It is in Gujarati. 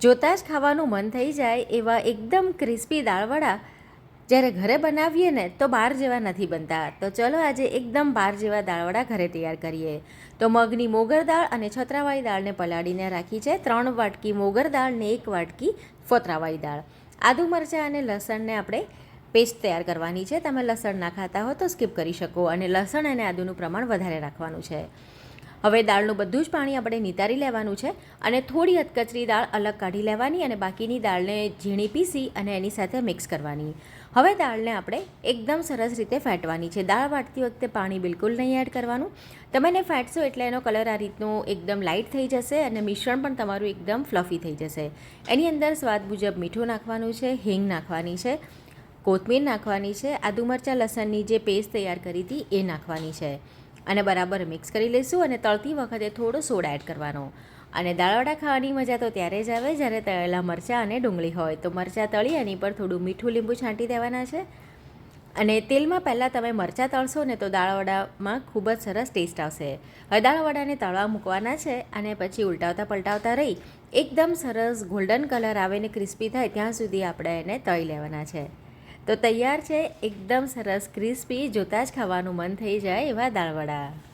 જોતાં જ ખાવાનું મન થઈ જાય એવા એકદમ ક્રિસ્પી દાળવડા જ્યારે ઘરે બનાવીએ ને તો બહાર જેવા નથી બનતા. તો ચલો આજે એકદમ બહાર જેવા દાળવડા ઘરે તૈયાર કરીએ. તો મગની મોગર દાળ અને છત્રાવાળી દાળને પલાળીને રાખી છે ત્રણ વાટકી મોગર દાળ ને એક વાટકી ફોતરાવાળી દાળ. આદુ મરચાં અને લસણને આપણે પેસ્ટ તૈયાર કરવાની છે. તમે લસણ ના ખાતા હો તો સ્કીપ કરી શકો અને લસણ અને આદુનું પ્રમાણ વધારે રાખવાનું છે. હવે દાળનું બધું જ પાણી આપણે નિતારી લેવાનું છે અને થોડી અધકચરી દાળ અલગ કાઢી લેવાની અને બાકીની દાળને ઝીણી પીસી અને એની સાથે મિક્સ કરવાની. હવે દાળને આપણે એકદમ સરસ રીતે ફેટવાની છે. દાળ વાટતી વખતે પાણી બિલકુલ નહીં એડ કરવાનું. તમે એને ફેટશો એટલે એનો કલર આ રીતનો એકદમ લાઇટ થઈ જશે અને મિશ્રણ પણ તમારું એકદમ ફ્લફી થઈ જશે. એની અંદર સ્વાદ મુજબ મીઠું નાખવાનું છે, હિંગ નાખવાની છે, કોથમીર નાખવાની છે, આદુ મરચાં લસણની જે પેસ્ટ તૈયાર કરી હતી એ નાખવાની છે. અને બરાબર મિક્સ કરી લઈશું અને તળતી વખતે થોડો સોડા એડ કરવાનો. અને દાળવડા ખાવાની મજા તો ત્યારે જ આવે જ્યારે તળેલા મરચાં અને ડુંગળી હોય. તો મરચાં તળી એની પર થોડું મીઠું લીંબુ છાંટી દેવાના છે. અને તેલમાં પહેલાં તમે મરચાં તળશો ને તો દાળવડામાં ખૂબ જ સરસ ટેસ્ટ આવશે. હવે દાળવડાને તળવા મૂકવાના છે અને પછી ઉલટાવતા પલટાવતા રહી એકદમ સરસ ગોલ્ડન કલર આવે ને ક્રિસ્પી થાય ત્યાં સુધી આપણે એને તળી લેવાના છે. તો તૈયાર છે એકદમ સરસ ક્રિસ્પી જોતાં જ ખાવાનું મન થઈ જાય એવા દાળવડા